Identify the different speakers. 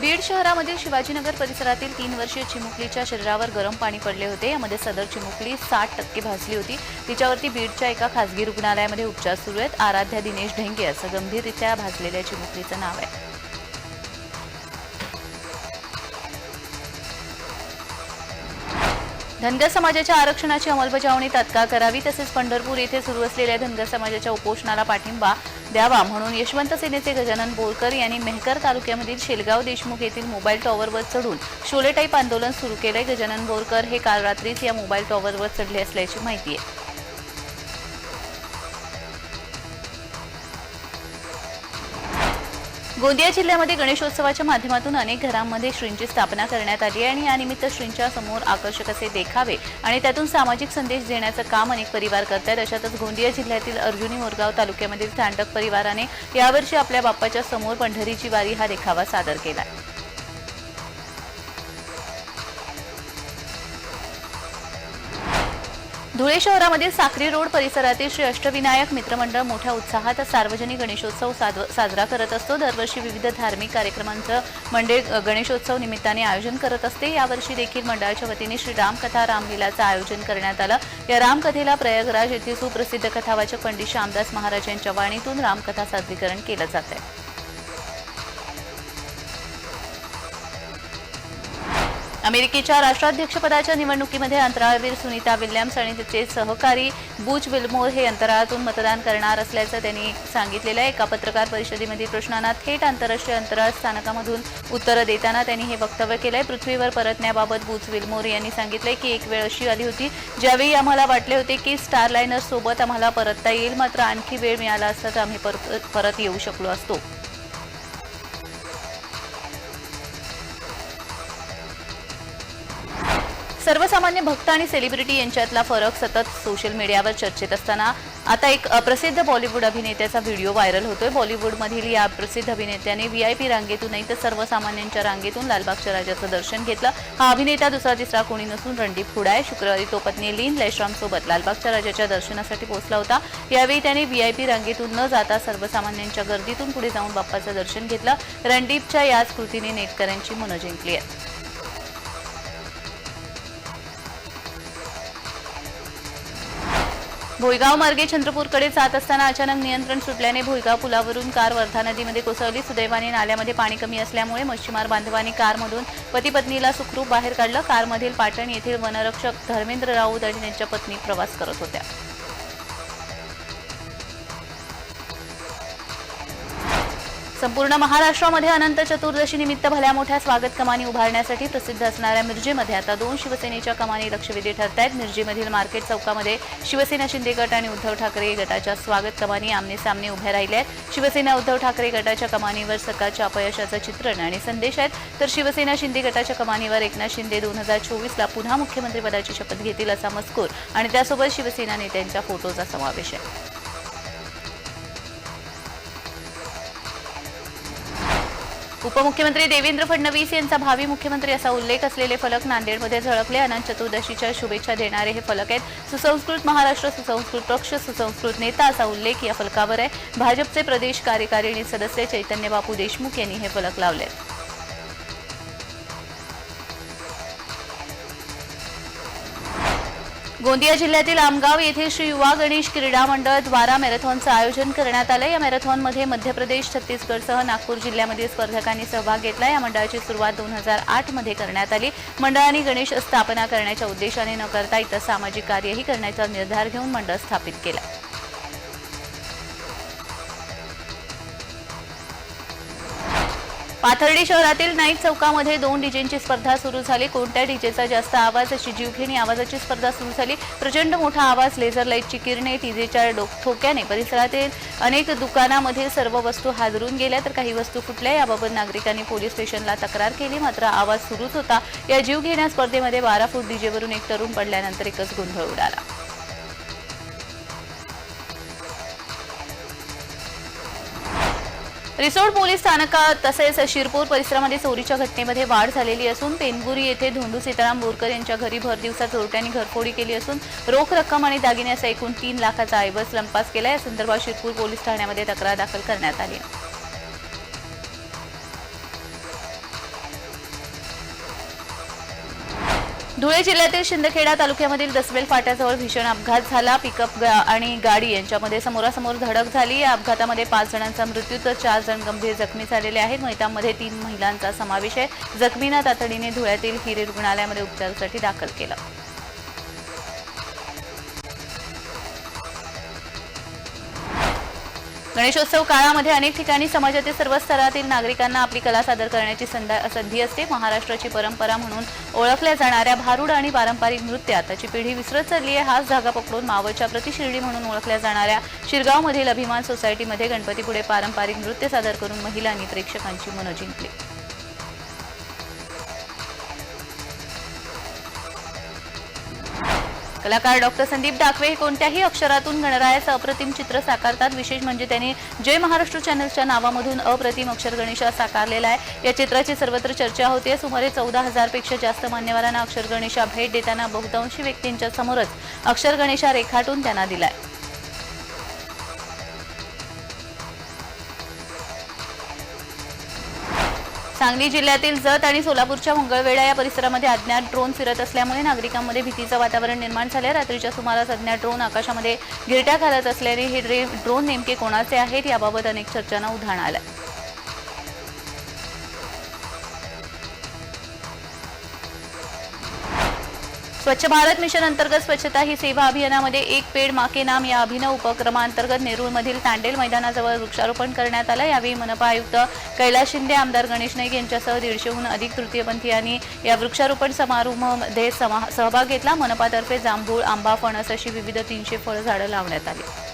Speaker 1: बीड शहरामधील शिवाजीनगर परिसरातील तीन वर्षीय चिमुकलीच्या शरीरावर गरम पाणी पडले होते. यामध्ये सदर चिमुकली साठ टक्के भाजली होती. तिच्यावरती बीडच्या एका खासगी रुग्णालयामध्ये उपचार सुरू आहेत. आराध्या दिनेश ढेंगे असं गंभीररित्या भाजलेल्या चिमुकलीचं नाव आहे. धनगर समाजाच्या आरक्षणाची अंमलबजावणी तात्काळ करावी तसेच पंढरपूर येथे सुरू असलेल्या धनगर समाजाच्या उपोषणाला पाठिंबा द्यावा म्हणून यशवंत सेनेचे गजानन बोरकर यांनी मेहकर तालुक्यामधील शेलगाव देशमुख येथील मोबाईल टॉवरवर चढून शोले टाईप आंदोलन सुरू केलंय. गजानन बोरकर हे काल रात्रीच या मोबाईल टॉवरवर चढले असल्याची माहिती आहे. गोंदिया जिल्ह्यामध्ये गणेशोत्सवाच्या माध्यमातून अनेक घरांमध्ये श्रींची स्थापना करण्यात आली आहे आणि यानिमित्त श्रींच्या समोर आकर्षक असे देखावे आणि त्यातून सामाजिक संदेश देण्याचं काम अनेक परिवार करतात अशातच गोंदिया जिल्ह्यातील अर्जुनी मोरगाव तालुक्यामधील तांडक परिवाराने यावर्षी आपल्या बाप्पाच्या समोर पंढरीची वारी हा देखावा सादर केला धुळे शहरामधील साक्री रोड परिसरातील श्री अष्टविनायक मित्रमंडळ मोठ्या उत्साहात सार्वजनिक गणेशोत्सव साद- साजरा करत असतो. दरवर्षी विविध धार्मिक कार्यक्रमांचं मंडळ गणेशोत्सव निमित्ताने आयोजन करत असते. यावर्षी देखील मंडळाच्या वतीने श्री रामकथा रामलीलाचं आयोजन करण्यात आलं. या रामकथेला प्रयागराज येथील सुप्रसिद्ध कथावाचक पंडित श्यामदास महाराज यांच्या वाणीतून रामकथा सादरीकरण केलं जात आहे अमेरिकेच्या राष्ट्राध्यक्षपदाच्या निवडणुकीमध्ये अंतराळवीर सुनीता विल्यम्स आणि तिचे सहकारी बुच विल्मोर हे अंतराळातून मतदान करणार असल्याचं त्यांनी सांगितलेलं आहे. एका पत्रकार परिषदेमधील प्रश्नांना थेट आंतरराष्ट्रीय अंतराळ स्थानकामधून उत्तरं देताना त्यांनी हे वक्तव्य केलंय. पृथ्वीवर परतण्याबाबत बुच विल्मोर यांनी सांगितलंय की एक वेळ अशी आली होती ज्यावेळी आम्हाला वाटले होते की स्टारलायनर सोबत आम्हाला परतता येईल मात्र आणखी वेळ मिळाला असता तर आम्ही परत परत येऊ शकलो असतो. सर्वसामान्य भक्त आणि सेलिब्रिटी यांच्यातला फरक सतत सोशल मीडियावर चर्चेत असताना आता एक अप्रसिद्ध बॉलिवूड अभिनेत्याचा व्हिडिओ व्हायरल होतोय. बॉलिवूडमधील या प्रसिद्ध अभिनेत्याने व्हीआयपी रांगेतून नाही तर सर्वसामान्यांच्या रांगेतून लालबागच्या राजाचं दर्शन घेतलं. हा अभिनेता दुसरा तिसरा कोणी नसून रणदीप हुडा आहे. शुक्रवारी तो पत्नी लीन लैश्रामसोबत लालबागच्या राजाच्या दर्शनासाठी पोहोचला होता. यावेळी त्याने व्हीआयपी रांगेतून न जाता सर्वसामान्यांच्या गर्दीतून पुढे जाऊन बाप्पाचं दर्शन घेतलं. रणदीपच्या याच कृतीने नेटकऱ्यांची मनं जिंकली आहेत. भोयगाव मार्गे चंद्रपूरकडे जात असताना अचानक नियंत्रण सुटल्याने भोयगाव पुलावरून कार वर्धा नदीमध्ये कोसळली. सुदैवाने नाल्यामध्ये पाणी कमी असल्यामुळे मच्छीमार बांधवांनी कारमधून पती पत्नीला सुखरूप बाहेर काढलं. कारमधील पाटण येथील वनरक्षक धर्मेंद्र राऊत आणि त्यांच्या पत्नी प्रवास करत होत्या. संपूर्ण महाराष्ट्रामध्ये अनंत चतुर्दशी निमित्त भल्या मोठ्या स्वागत कमानी उभारण्यासाठी प्रसिद्ध असणाऱ्या मिरजेमध्ये आता दोन शिवसेनेच्या कमानी लक्षवेधी ठरत आहेत मिरजेमधील मार्केट चौकामध्ये शिवसेना शिंदे गट आणि उद्धव ठाकरे गटाच्या स्वागत कमानी आमने सामने उभ्या राहिल्या आहेत. शिवसेना उद्धव ठाकरे गटाच्या कमानीवर सकाळच्या अपयशाचं चित्रण आणि संदेश आहेत. तर शिवसेना शिंदे गटाच्या कमानीवर एकनाथ शिंदे दोन हजार चोवीसला पुन्हा मुख्यमंत्रीपदाची शपथ घेतील असा मजकूर आणि त्यासोबत शिवसेना नेत्यांच्या फोटोचा समावेश आहे. उपमुख्यमंत्री देवेंद्र फडणवीस यांचा भावी मुख्यमंत्री असा उल्लेख असलेले फलक नांदेडमध्ये झळकले. अनंत चतुर्दशीच्या शुभेच्छा देणारे हे फलक आहेत. सुसंस्कृत महाराष्ट्र सुसंस्कृत पक्ष सुसंस्कृत नेता असा उल्लेख या फलकावर आहे. भाजपचे प्रदेश कार्यकारिणी सदस्य चैतन्य बापू देशमुख यांनी हे फलक लावले गोंदिया जिल्ह्यातील आमगाव येथे श्री युवा गणेश क्रीडा मंडळ द्वारा मॅरेथॉनचं आयोजन करण्यात आलं. या मॅरेथॉनमध्ये मध्य प्रदेश छत्तीसगडसह नागपूर जिल्ह्यामध्ये स्पर्धकांनी सहभाग घेतला. या मंडळाची सुरुवात दोन हजार आठमध्ये करण्यात आली. मंडळाने गणेश स्थापना करण्याच्या उद्देशाने न करता इतर सामाजिक कार्यही करण्याचा निर्धार घेऊन मंडळ स्थापित केला. पाथर्डी शहरातील नाईक चौकामध्ये दोन डीजेंची स्पर्धा सुरू झाली. कोणत्या डीजेचा जास्त आवाज? अशी जीवघेणी आवाजाची स्पर्धा सुरू झाली. प्रचंड मोठा आवाज लेझर लाईटची किरणे डीजेच्या डोक ठोक्याने परिसरातील अनेक दुकानामध्ये सर्व वस्तू हादरून गेल्या. तर काही वस्तू फुटल्या. याबाबत नागरिकांनी पोलीस स्टेशनला तक्रार केली. मात्र आवाज सुरूच होता. या जीवघेण्या स्पर्धेमध्ये बारा फूट डीजेवरून एक तरुण पडल्यानंतर एकच गोंधळ उडाला. रिसोड पोलीस स्थानकात तसेच शिरपूर परिसरामध्ये चोरीच्या घटनेमध्ये वाढ झालेली असून पेनगुरी येथे धोंडू सीताराम बोरकर यांच्या घरी भर दिवसात चोरट्यांनी घरफोडी केली असून रोख रक्कम आणि दागिने असा एकूण तीन लाखाचा ऐवज लंपास केला. या संदर्भात शिरपूर पोलीस ठाण्यामध्ये तक्रार दाखल करण्यात आली आहे. धुळे जिल्ह्यातील शिंदखेडा तालुक्यामधील दसवेल फाट्याजवळ भीषण अपघात झाला. पिकअप आणि गाडी यांच्यामध्ये समोरासमोर धडक झाली. या अपघातामध्ये पाच जणांचा मृत्यू तर चार जण गंभीर जखमी झालेले आहेत. मृतांमध्ये तीन महिलांचा समावेश आहे. जखमींना तातडीने धुळ्यातील हिरे रुग्णालयामध्ये उपचारासाठी दाखल केलं. गणेशोत्सव काळामध्ये अनेक ठिकाणी समाजातील सर्व स्तरातील नागरिकांना आपली कला सादर करण्याची संधा- संधी असते. महाराष्ट्राची परंपरा म्हणून ओळखल्या जाणाऱ्या भारूड आणि पारंपरिक नृत्यात त्याची पिढी विसरत चालली आहे. हाच धागा पकडून मावळच्या प्रतिशिर्डी म्हणून ओळखल्या जाणाऱ्या शिरगावमधील अभिमान सोसायटीमध्ये गणपतीपुढे पारंपरिक नृत्य सादर करून महिलांनी प्रेक्षकांची मनं जिंकली. कलाकार डॉक्टर संदीप डाकवे हे कोणत्याही अक्षरातून गणरायाचं अप्रतिम चित्र साकारतात. विशेष म्हणजे त्यांनी जय महाराष्ट्र चॅनलच्या नावामधून अप्रतिम अक्षर गणेशा साकारलेला आहे. या चित्राची सर्वत्र चर्चा होते. सुमारे चौदा हजारपेक्षा जास्त मान्यवरांना अक्षर गणेशा भेट देताना बहुतांशी व्यक्तींच्या समोरच अक्षर गणेशा रेखाटून त्यांना दिलाय. सांगली जिल्ह्यातील जत आणि सोलापूरच्या मंगळवेढा या परिसरामध्ये अज्ञात ड्रोन फिरत असल्यामुळे नागरिकांमध्ये भीतीचं वातावरण निर्माण झालं रात्रीच्या सुमारास अज्ञात ड्रोन आकाशामध्ये गिरट्या घालत असल्याने हे ड्रे ड्रोन नेमके कोणाचे आहेत याबाबत अनेक चर्चांना उधाण आलं स्वच्छ भारत मिशन अंतर्गत स्वच्छता ही सेवा अभियानामध्ये एक पेड माके नाम या अभिनव उपक्रमांतर्गत नेरूळमधील तांडेल मैदानाजवळ वृक्षारोपण करण्यात आलं. यावेळी मनपा आयुक्त कैलास शिंदे आमदार गणेश नाईक यांच्यासह दीडशेहून अधिक तृतीयपंथीयांनी या वृक्षारोपण समारोहामध्ये सहभाग घेतला. मनपातर्फे जांभूळ आंबा फणस अशी विविध तीनशे फळझाडं लावण्यात आली.